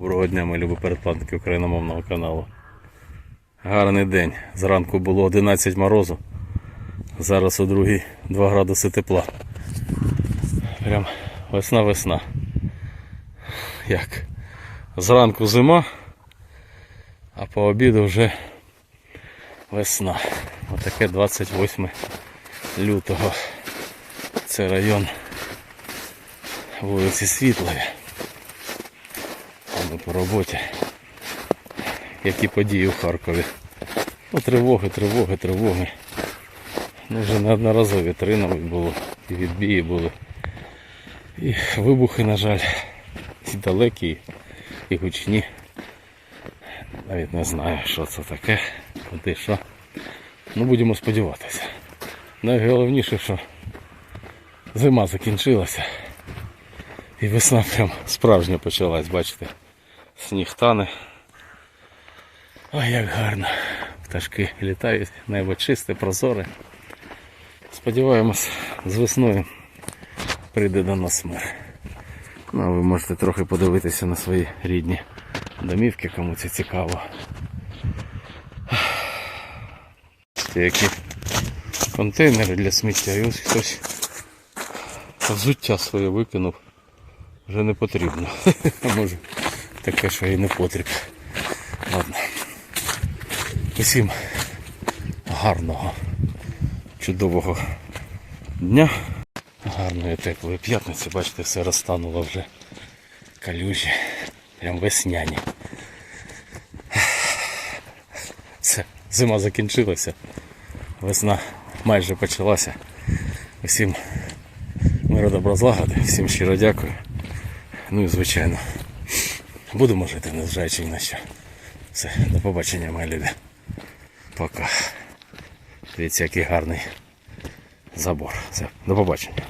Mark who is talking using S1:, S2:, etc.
S1: Доброго дня, мої любі передплатники україномовного каналу. Гарний день. Зранку було 11 морозу. Зараз у другій 2 градуси тепла. Прям весна-весна. Як? Зранку зима, а по обіду вже весна. Отаке 28 лютого. Це район вулиці Світлої. А по роботі. Які події у Харкові. Ну, тривоги, тривоги, тривоги. Ну, вже неодноразові три навіть було. І відбії були. І вибухи, на жаль, і далекі, і гучні. Навіть не знаю, що це таке, куди що. Ну, будемо сподіватися. Найголовніше, що зима закінчилася. І весна прям справжня почалась, бачите. Сніг тане. Ой, як гарно. Пташки літають, небо чисте, прозоре. Сподіваємось, з весною прийде до нас мир. Ну, а ви можете трохи подивитися на свої рідні домівки, кому це цікаво. Які контейнери для сміття. І ось хтось взуття своє викинув. Вже не потрібно. Може таке, що і не потріб. Ладно. Усім гарного, чудового дня. Гарної теплої п'ятниці, бачите, все розтануло вже калюжі. Прям весняні. Все, зима закінчилася. Весна майже почалася. Усім миру добра злагоди, всім щиро дякую. Ну і звичайно, будемо жити, незважаючи ні на що. Все, до побачення, мої люди. Пока. Дивіться, який гарний забор. Все, до побачення.